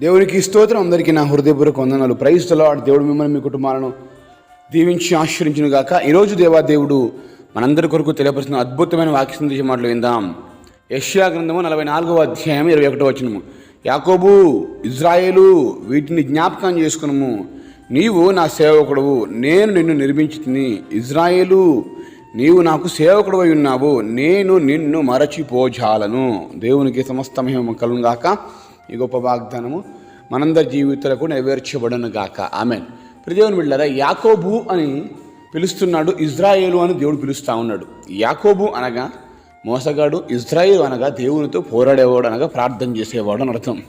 దేవునికి స్తోత్రం. అందరికీ నా హృదయపూర్వక వందనాలు. ప్రైస్తలో దేవుడు మిమ్మల్ని మీ కుటుంబాలను దీవించి ఆశ్రయించిన గాక. ఈరోజు దేవా దేవుడు మనందరి కొరకు తెలియపరుస్తున్న అద్భుతమైన వాక్య సందేశం మాటలు విందాం. యష్యా గ్రంథము నలభై నాలుగవ అధ్యాయం ఇరవై ఒకటో వచ్చినము యాకోబు ఇజ్రాయేలు వీటిని జ్ఞాపకం చేసుకునము. నీవు నా సేవకుడవు నేను నిన్ను నిర్మించి ఇజ్రాయేలు నీవు నాకు సేవకుడవై ఉన్నావు నేను నిన్ను మరచిపోజాలను. దేవునికి సమస్త మహిమ కలుగాక గాక. ఈ గొప్ప వాగ్దానము మనందరి జీవితాలకు నెరవేర్చబడను గాక. ఆమెన్. ప్రదేవుని బిళ్ళరా యాకోబు అని పిలుస్తున్నాడు ఇజ్రాయేలు అని దేవుడు పిలుస్తూ ఉన్నాడు. యాకోబు అనగా మోసగాడు ఇజ్రాయేల్ అనగా దేవునితో పోరాడేవాడు అనగా ప్రార్థన చేసేవాడు అని అర్థం.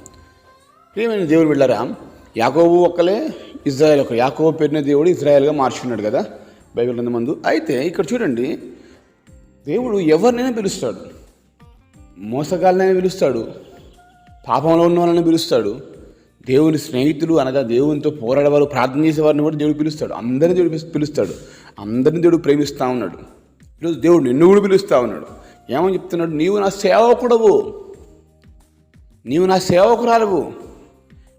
ప్రియమైన దేవుడు వెళ్ళారా యాకోబు ఒక్కలే ఇజ్రాయెల్ ఒక యాకోబు పేరున దేవుడు ఇజ్రాయెల్గా మార్చున్నాడు కదా బైబిల్ ముందు మందు అయితే ఇక్కడ చూడండి దేవుడు ఎవరినైనా పిలుస్తాడు. మోసగాళ్ళనైనా పిలుస్తాడు. పాపంలో ఉన్న వాళ్ళని పిలుస్తాడు. దేవుని స్నేహితులు అనగా దేవునితో పోరాడేవారు ప్రార్థన చేసేవారిని కూడా దేవుడు పిలుస్తాడు. అందరిని దేవుడు పిలుస్తాడు. అందరిని దేవుడు ప్రేమిస్తూ ఉన్నాడు. ఈరోజు దేవుడు నిన్ను కూడా పిలుస్తూ ఉన్నాడు. ఏమని చెప్తున్నాడు? నీవు నా సేవకుడవు. నీవు నా సేవకురాలవు.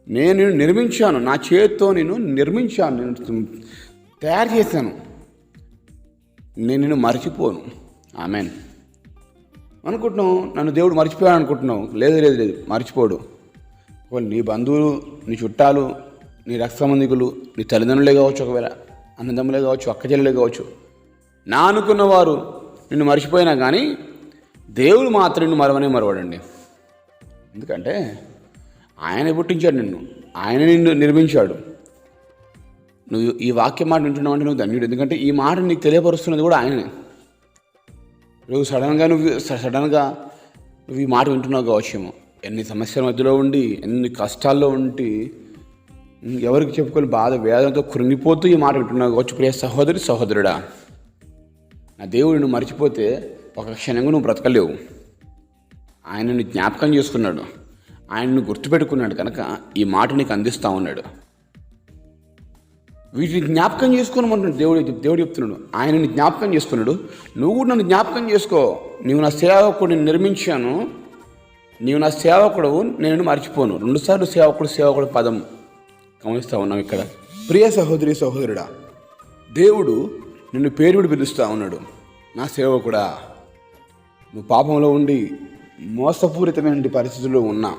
నేను నిన్ను నిర్మించాను. నా చేతితో నేను నిర్మించాను. నేను తయారు చేశాను. నేను నిన్ను మర్చిపోను. ఆమెన్. అనుకుంటున్నావు నన్ను దేవుడు మర్చిపోయాడు అనుకుంటున్నాం లేదు లేదు లేదు మర్చిపోడు. ఒకవేళ నీ బంధువులు నీ చుట్టాలు నీ రక్త సంబంధికులు నీ తల్లిదండ్రులే కావచ్చు ఒకవేళ అన్నదమ్ములే కావచ్చు అక్కచెల్లెలే కావచ్చు. నా అనుకున్న వారు నిన్ను మర్చిపోయినా కానీ దేవుడు మాత్రం నిన్ను మరవనే మరవడండి. ఎందుకంటే ఆయన పుట్టించాడు నిన్ను. ఆయన నిన్ను నిర్మించాడు. నువ్వు ఈ వాక్య మాట వింటున్నావు అంటే నువ్వు ధన్యుడు. ఎందుకంటే ఈ మాట నీకు తెలియపరుస్తున్నది కూడా ఆయననే. నువ్వు సడన్గా నువ్వు సడన్గా నువ్వు ఈ మాట వింటున్నావు కావచ్చేమో ఎన్ని సమస్యల మధ్యలో ఉండి ఎన్ని కష్టాల్లో ఉండి ఎవరికి చెప్పుకొని బాధ వేదనతో కృంగిపోతూ ఈ మాట వింటున్నావు కావచ్చు. ప్రియ సహోదరి సహోదరుడా నా దేవుడు నువ్వు మర్చిపోతే ఒక క్షణంగా నువ్వు బ్రతకలేవు. ఆయనను జ్ఞాపకం చేసుకున్నాడు. ఆయనను గుర్తుపెట్టుకున్నాడు కనుక ఈ మాట నీకు అందిస్తూ ఉన్నాడు. వీటిని జ్ఞాపకం చేసుకోనమంటున్నాడు దేవుడు దేవుడు చెప్తున్నాడు. ఆయనని జ్ఞాపకం చేసుకున్నాడు. నువ్వు కూడా నన్ను జ్ఞాపకం చేసుకో. నీవు నా సేవకుడిని నిర్మించాను. నీవు నా సేవకుడు నేను మర్చిపోను. రెండుసార్లు సేవకుడు సేవకుడు పదం. గమనిస్తూ ఉన్నాం ఇక్కడ. ప్రియ సహోదరి సహోదరుడా దేవుడు నిన్ను పేరుడు పిలుస్తూ ఉన్నాడు. నా సేవకుడా నువ్వు పాపంలో ఉండి మోసపూరితమైన పరిస్థితుల్లో ఉన్నా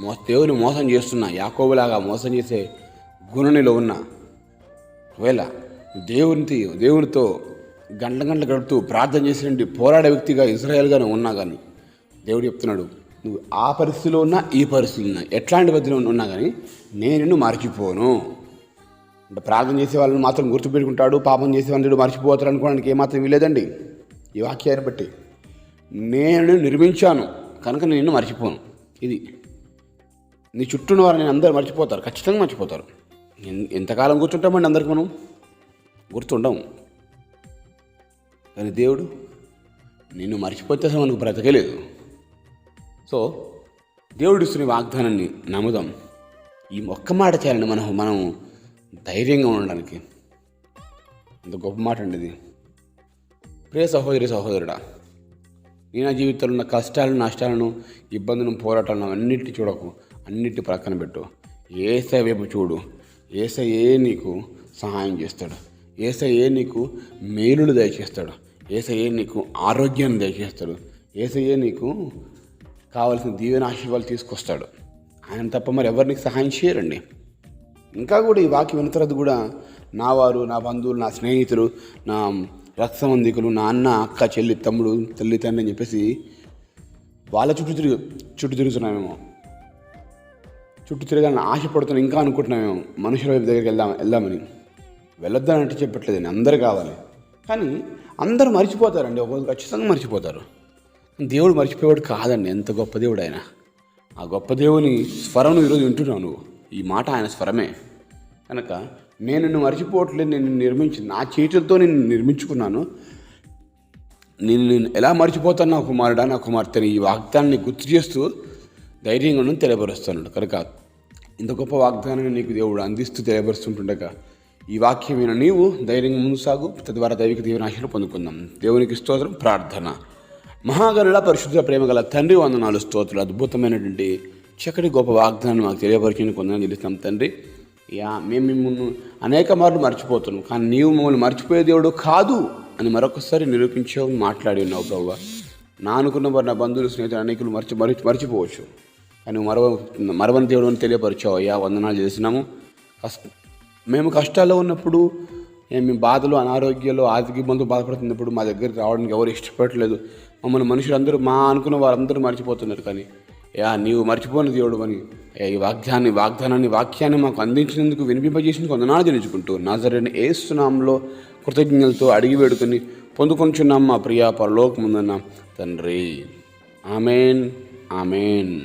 మో దేవుని మోసం చేస్తున్నా యాకోబులాగా మోసం చేసే గుణనిలో ఉన్నా ఒకవేళ దేవునితో దేవునితో గంటల గంటలు గడుపుతూ ప్రార్థన చేసినటువంటి పోరాడే వ్యక్తిగా ఇజ్రాయెల్గానే ఉన్నా కానీ దేవుడు చెప్తున్నాడు నువ్వు ఆ పరిస్థితిలో ఉన్నా ఈ పరిస్థితిలో ఉన్నా ఎట్లాంటి పరిస్థితిలో ఉన్నా కానీ నేను నిన్ను మర్చిపోను. అంటే ప్రార్థన చేసే వాళ్ళని మాత్రం గుర్తుపెట్టుకుంటాడు పాపం చేసే వాళ్ళని మర్చిపోతారు అనుకోవడానికి ఏమాత్రం వీలేదండి ఈ వాక్యాన్ని బట్టి నేను నిర్మించాను కనుక నేను మర్చిపోను. ఇది నీ చుట్టూ ఉన్న వారిని అందరూ మర్చిపోతారు ఖచ్చితంగా మర్చిపోతారు. ఎంతకాలం కూర్చుంటామండి అందరికి మనం? గుర్తుండం కానీ దేవుడు నిన్ను మర్చిపోతే అసలు మనకు బ్రతకలేదు సో దేవుడు ఇస్తున్న వాగ్దానాన్ని నమ్ముదాం. ఈ ఒక్క మాట చేయాలండి మనం మనం ధైర్యంగా ఉండడానికి. అంత గొప్ప మాట అండి ఇది. ప్రియ సహోదరి సహోదరుడా నేను నా జీవితంలో ఉన్న కష్టాలను నష్టాలను ఇబ్బందులను పోరాటాలను అన్నిటిని చూడకు. అన్నిటి ప్రక్కన పెట్టు. ఏ వైపు చూడు. ఏసయ్యే నీకు సహాయం చేస్తాడు. ఏసయ్యే నీకు మేలులు దయచేస్తాడు. ఏసయ్యే నీకు ఆరోగ్యాన్ని దయచేస్తాడు. ఏసయ్యే నీకు కావలసిన దీవెన ఆశీర్వాదాలు తీసుకొస్తాడు. ఆయన తప్ప మరి ఎవరు సహాయం చేయరండి? ఇంకా కూడా ఈ వాక్యం విన్న తర్వాత కూడా నా వారు నా బంధువులు నా స్నేహితులు నా రక్త సంబంధికులు నా అన్న అక్క చెల్లి తమ్ముడు తల్లి తండ్రి అని చెప్పేసి వాళ్ళ చుట్టూ తిరుగు చుట్టూ తిరుగుతున్నామేమో. చుట్టూ తిరగాలని ఆశపడుతున్నా ఇంకా అనుకుంటున్నామేమో మనుషుల వైపు దగ్గరికి వెళ్దాం వెళ్దామని. వెళ్ళొద్దని అంటే చెప్పట్లేదు అందరు కావాలి. కానీ అందరూ మర్చిపోతారండి ఒకరోజు ఖచ్చితంగా మర్చిపోతారు. దేవుడు మర్చిపోయాడు కాదండి ఎంత గొప్ప దేవుడు ఆయన. ఆ గొప్ప దేవుని స్వరం ఈరోజు వింటున్నావు నువ్వు. ఈ మాట ఆయన స్వరమే. కనుక నేను నిన్ను మర్చిపోవట్లేదు నేను నిన్ను నిర్మించి నా చేతులతో నేను నిర్మించుకున్నాను. నేను నేను ఎలా మర్చిపోతాను నా కుమారుడా నా కుమార్తెని? ఈ వాగ్దాన్ని గుర్తు చేస్తూ ధైర్యంగా ఉండని తెలియపరుస్తున్నాడు కనుక ఇంత గొప్ప వాగ్దానాన్ని నీకు దేవుడు అందిస్తూ తెలియపరుస్తుంటుండగా ఈ వాక్యమైన నీవు ధైర్యంగా ముందు సాగు. తద్వారా దైవిక దీవనాశను పొందుకుందాం. దేవునికి స్తోత్రం ప్రార్థన. మహాగరుడ పరిశుద్ధ ప్రేమ గల తండ్రి వందనాలు స్తోత్రులు అద్భుతమైనటువంటి చక్కటి గొప్ప వాగ్దానం మాకు తెలియపరిచిన కొందని తెలుస్తాం తండ్రి. యా మేము మిమ్మల్ని అనేక మార్లు మర్చిపోతున్నాం. కానీ నీవు మమ్మల్ని మర్చిపోయే దేవుడు కాదు అని మరొకసారి నిరూపించావు మాట్లాడి ఉన్నావు ప్రభు. నా అనుకున్న వారి నా బంధువులు స్నేహితులు అనేకులు మర్చి మరిచి మర్చిపోవచ్చు. కానీ నువ్వు మరవ మరవని దేవుడు అని తెలియపరిచావు. అయ్యా వందనాలు చేసినాము. కష్ట మేము కష్టాల్లో ఉన్నప్పుడు మేము బాధలు అనారోగ్యాలు ఆర్థిక ఇబ్బందులు బాధపడుతున్నప్పుడు మా దగ్గరికి రావడానికి ఎవరు ఇష్టపడట్లేదు. మమ్మల్ని మనుషులందరూ మా అనుకున్న వారందరూ మర్చిపోతున్నారు కానీ యా నీవు మర్చిపోని దేవుడు అని ఈ వాగ్దాన్ని వాగ్దానాన్ని వాక్యాన్ని మాకు అందించినందుకు వినిపింపజేసినందుకు వందనాలు తెలుసుకుంటూ నాజరైన ఏసునామంలో కృతజ్ఞతలతో అడిగి వేడుకొని పొందుకొంచున్నాం మా ప్రియా పరలోకముందన్న తండ్రి. ఆమెన్. ఆమెన్.